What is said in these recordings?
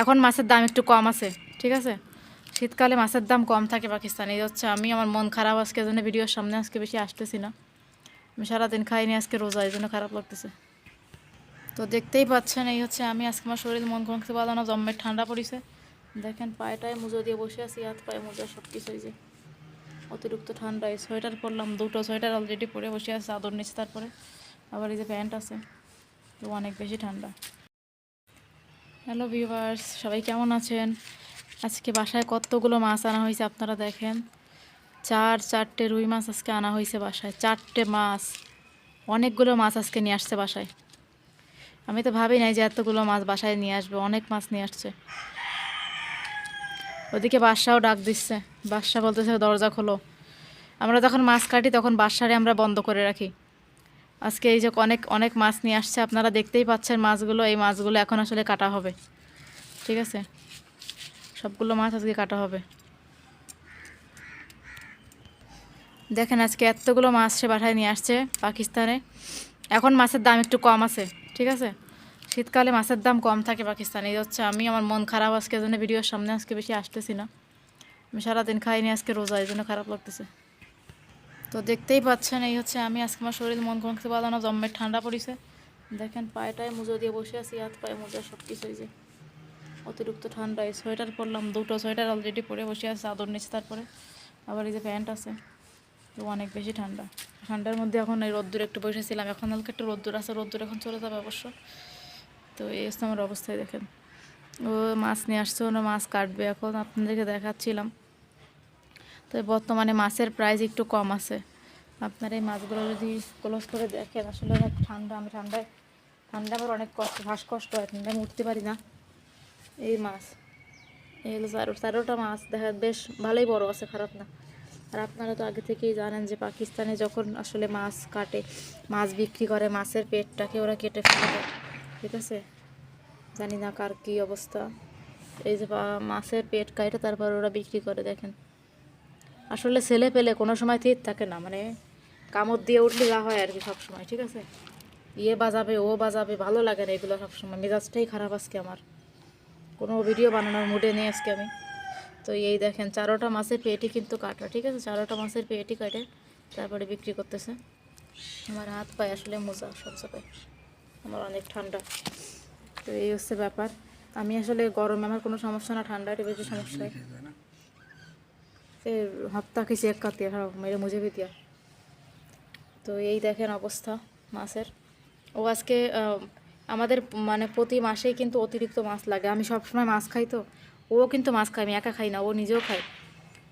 এখন মাছের দাম একটু কম আছে, ঠিক আছে? শীতকালে মাছের দাম কম থাকে পাকিস্তানে। এই হচ্ছে আমি আমার মন খারাপ আজকে জন্য ভিডিওর সামনে আজকে বেশি আসতেছি না। আমি সারাদিন খাইনি, আজকে রোজা, এই জন্য খারাপ লাগতেছে। তো দেখতেই পাচ্ছেন, এই হচ্ছে আমি আজকে আমার শরীর, মন করতে পারলাম না, জম্মের ঠান্ডা পড়েছে। দেখেন, পায়েটায় মুজো দিয়ে বসে আছি, হাত পায়ে মোজা সব কিছু এই যে অতিরিক্ত ঠান্ডায় সোয়েটার পরলাম, দুটো সোয়েটার অলরেডি পরে বসে আছে, চাদর নিচে তারপরে। আবার এই যে প্যান্ট আছে, তো অনেক বেশি ঠান্ডা। হ্যালো ভিউয়ার্স, সবাই কেমন আছেন? আজকে বাসায় কতগুলো মাছ আনা হয়েছে আপনারা দেখেন। চার, চারটে রুই মাছ আজকে আনা হয়েছে বাসায়। চারটে মাছ। অনেকগুলো মাছ আজকে নিয়ে আসছে বাসায়। আমি তো ভাবি নাই যে এতগুলো মাছ বাসায় নিয়ে আসবে, অনেক মাছ নিয়ে আসছে। ওদিকে বাসাও ডাক দিচ্ছে। বাসা বলতেছে, দরজা খোলো। আমরা যখন মাছ কাটি, তখন বাসারে আমরা বন্ধ করে রাখি। আজকে এই যে অনেক অনেক মাছ নিয়ে আসছে, আপনারা দেখতেই পাচ্ছেন মাছগুলো। এই মাছগুলো এখন আসলে কাটা হবে। ঠিক আছে? সবগুলো মাছ আজকে কাটা হবে। দেখেন আজকে এতগুলো মাছ সে বাসায় নিয়ে আসছে পাকিস্তানে। এখন মাছের দাম একটু কম আছে, ঠিক আছে? শীতকালে মাছের দাম কম থাকে পাকিস্তানে। এই হচ্ছে আমি, আমার মন খারাপ আজকে জন্য ভিডিওর সামনে আজকে বেশি আসতেছি না। আমি সারাদিন খাইনি, আজকে রোজা, এই জন্য খারাপ লাগতেছে। তো দেখতেই পাচ্ছেন, এই হচ্ছে আমি আজকে আমার শরীর মন করতে পারলাম না, জম্মের ঠান্ডা পড়েছে। দেখেন, পায়েটায় মুজো দিয়ে বসে আছি, হাত পায়ে মোজা সব কিছু যে অতিরিক্ত ঠান্ডায় সোয়েটার পরলাম, দুটো সোয়েটার অলরেডি পরে বসে আছে, চাদর নিচে তারপরে। আবার এই যে প্যান্ট আছে, তো অনেক বেশি ঠান্ডা। ঠান্ডার মধ্যে এখন এই রোদ্দুর একটু বসেছিলাম, এখন হালকা একটু রোদ্দুর আছে, রোদ্দুর এখন চলে যাবে অবশ্য। তো এই হচ্ছে আমার অবস্থায় দেখেন। ও মাছ নিয়ে আসছে ওরা মাছ কাটবে, এখন আপনাদেরকে দেখাচ্ছিলাম। তো বর্তমানে মাছের প্রাইস একটু কম আছে। আপনার এই মাছগুলো যদি ক্লোজ করে দেখেন, আসলে অনেক ঠান্ডা, আমি ঠান্ডায়, ঠান্ডা আমার অনেক কষ্ট, শ্বাসকষ্ট হয়, ঠান্ডায় আমি উঠতে পারি না। এই মাছ, এই হলো চারো চারোটা মাছ, দেখা বেশ ভালোই বড় আছে, খারাপ না। আর আপনারা তো আগে থেকেই জানেন যে পাকিস্তানে যখন আসলে মাছ কাটে, মাছ বিক্রি করে, মাছের পেটটাকে ওরা কেটে ফেলে ঠিক আছে? জানি না কার কী অবস্থা। এই যে মাছের পেট কাটে, তারপর ওরা বিক্রি করে, দেখেন। আসলে ছেলে পেলে কোনো সময় ঠিক থাকে না মানে কামড় দিয়ে উঠলে যা হয় আর কি সব সময় ঠিক আছে? ইয়ে বাজাবে, ও বাজাবে, ভালো লাগে না এগুলো সবসময়। মেজাজটাই খারাপ আজকে আমার। কোনো ভিডিও বানানোর মুডে নেই আজকে আমি। তো এই দেখেন, চারোটা মাছের পেটি কিন্তু কাটা, ঠিক আছে? চারোটা মাছের পেটি কাটে, তারপরে বিক্রি করতেছে। আমার হাত পায়ে আসলে মোজা সব আমার অনেক ঠান্ডা। তো এই হচ্ছে ব্যাপার। আমি আসলে গরমে আমার কোনো সমস্যা না ঠান্ডাটা বেশি সমস্যা তে হপ্তা খেয়েছি এক কাতিয়া খারাপ মেরে মুজে পেতিয়া তো এই দেখেন অবস্থা মাছের। ও আজকে আমাদের মানে প্রতি মাসেই কিন্তু অতিরিক্ত মাছ লাগে। আমি সবসময় মাছ খাই তো, ও কিন্তু মাছ খায়, আমি একা খাই না, ও নিজেও খায়।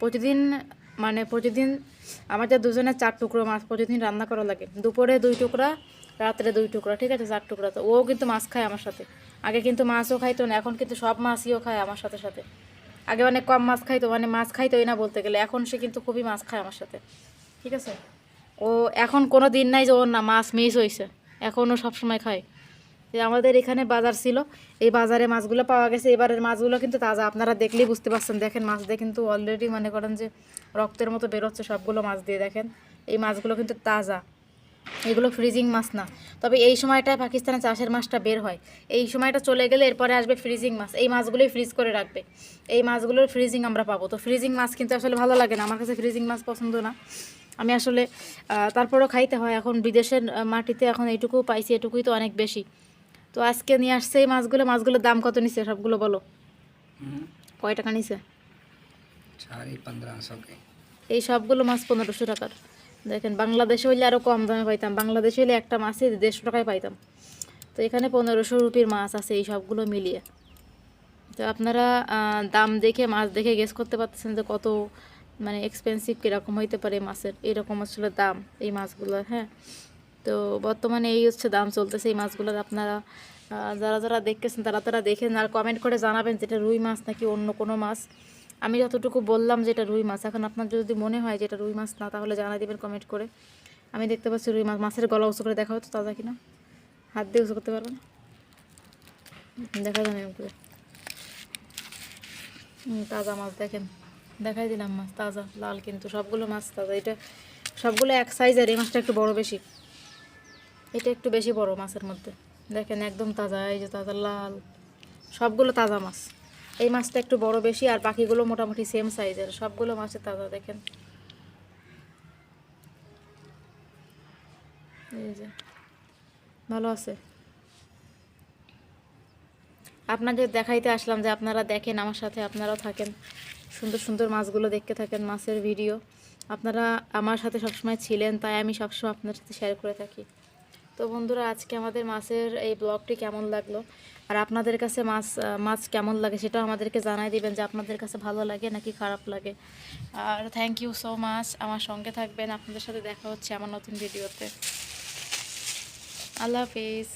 প্রতিদিন মানে প্রতিদিন আমার যে দুজনের চার টুকরো মাছ প্রতিদিন রান্না করা লাগে। দুপুরে দুই টুকরা, রাত্রে দুই টুকরা, ঠিক আছে, চার টুকরা। তো ও কিন্তু মাছ খায় আমার সাথে। আগে কিন্তু মাছও খাইতো না, এখন কিন্তু সব মাছইও খায় আমার সাথে সাথে। আগে অনেক কম মাছ খাইতো মানে মাছ খাইতোই না বলতে গেলে। এখন সে কিন্তু খুবই মাছ খায় আমার সাথে। ঠিক আছে? ও এখন কোনো দিন নাই যে ওর না মাছ মিস হয়েছে এখনও সবসময় খায়। যে আমাদের এখানে বাজার ছিল। এই বাজারে মাছগুলো পাওয়া গেছে। এবারের মাছগুলো কিন্তু তাজা। আপনারা দেখলেই বুঝতে পারছেন। দেখেন, মাছ দিয়ে কিন্তু অলরেডি মনে করেন যে রক্তের মতো বেরোচ্ছে সবগুলো মাছ দিয়ে। দেখেন, এই মাছগুলো কিন্তু তাজা। এগুলো ফ্রিজিং মাছ না। তবে এই সময়টায় পাকিস্তানে চাষের মাছটা বের হয়। এই সময়টা চলে গেলে এরপরে আসবে ফ্রিজিং মাছ। এই মাছগুলোই ফ্রিজ করে রাখবে। এই মাছগুলোর ফ্রিজিং আমরা পাবো। তো ফ্রিজিং মাছ কিন্তু আসলে ভালো লাগে না। আমার কাছে ফ্রিজিং মাছ পছন্দ না। আমি আসলে তারপরও খাইতে হয়। এখন বিদেশের মাটিতে এখন এইটুকু পাইছি এটুকুই তো অনেক বেশি। তো আজকে নিয়ে আসছে এই মাছগুলো। মাছগুলোর দাম কত নিছে? সবগুলো বলো। কয় টাকা নিছে? এই সবগুলো মাছ পনেরোশো টাকার। দেখেন, বাংলাদেশে হইলে আরও কম দামে পাইতাম। বাংলাদেশে হইলে একটা মাছই দেড়শো টাকায় পাইতাম। তো এখানে পনেরোশো রুপির মাছ আছে এই সবগুলো মিলিয়ে। তো আপনারা দাম দেখে, মাছ দেখে গেস করতে পারতেছেন যে কত মানে এক্সপেন্সিভ কীরকম হইতে পারে মাছের। এরকম আসলে দাম এই মাছগুলোর হ্যাঁ। তো বর্তমানে এই হচ্ছে দাম চলতেছে এই মাছগুলোর। আপনারা যারা যারা দেখতেছেন তারা তারা দেখেন আর কমেন্ট করে জানাবেন যেটা রুই মাছ নাকি অন্য কোনো মাছ। আমি যতটুকু বললাম যে এটা রুই মাছ, এখন আপনার যদি মনে হয় যে এটা রুই মাছ না, তাহলে জানা দেবেন কমেন্ট করে। আমি দেখতে পাচ্ছি রুই মাছ, মাছের গলা উঁচু করে দেখা হতো তাজা কিনা। হাত দিয়ে উঁচু করতে পারবেন? দেখা যাবে করে। তাজা মাছ দেখেন। দেখাই দিলাম মাছ, তাজা, লাল কিন্তু। সবগুলো মাছ তাজা। এটা সবগুলো এক সাইজ আর এই মাছটা একটু বড় বেশি। এটা একটু বেশি বড় মাছের মধ্যে। দেখেন একদম তাজা, এই যে তাজা, লাল। সবগুলো তাজা মাছ। এই মাছটা একটু বড় বেশি আর বাকিগুলো মোটামুটি সেম সাইজের সবগুলো মাছের তাজা, দেখেন। এই যে, ভালো আছে? আপনাদের দেখাইতে আসলাম যে আপনারা দেখেন, আমার সাথে আপনারাও থাকেন। সুন্দর সুন্দর মাছগুলো দেখতে থাকেন, মাছের ভিডিও আপনারা আমার সাথে সবসময় ছিলেন, তাই আমি সবসময় আপনার সাথে শেয়ার করে থাকি। তো বন্ধুরা, আজকে আমাদের মাছের এই ব্লগটি কেমন লাগল? আর আপনাদের কাছে মাছ মাছ কেমন লাগে সেটাও আমাদেরকে জানাই দিবেন যে আপনাদের কাছে ভালো লাগে নাকি খারাপ লাগে। আর থ্যাংক ইউ সো মাচ আমার সঙ্গে থাকবেন। আপনাদের সাথে দেখা হচ্ছে আমার নতুন ভিডিওতে। আল্লাহ হাফিজ।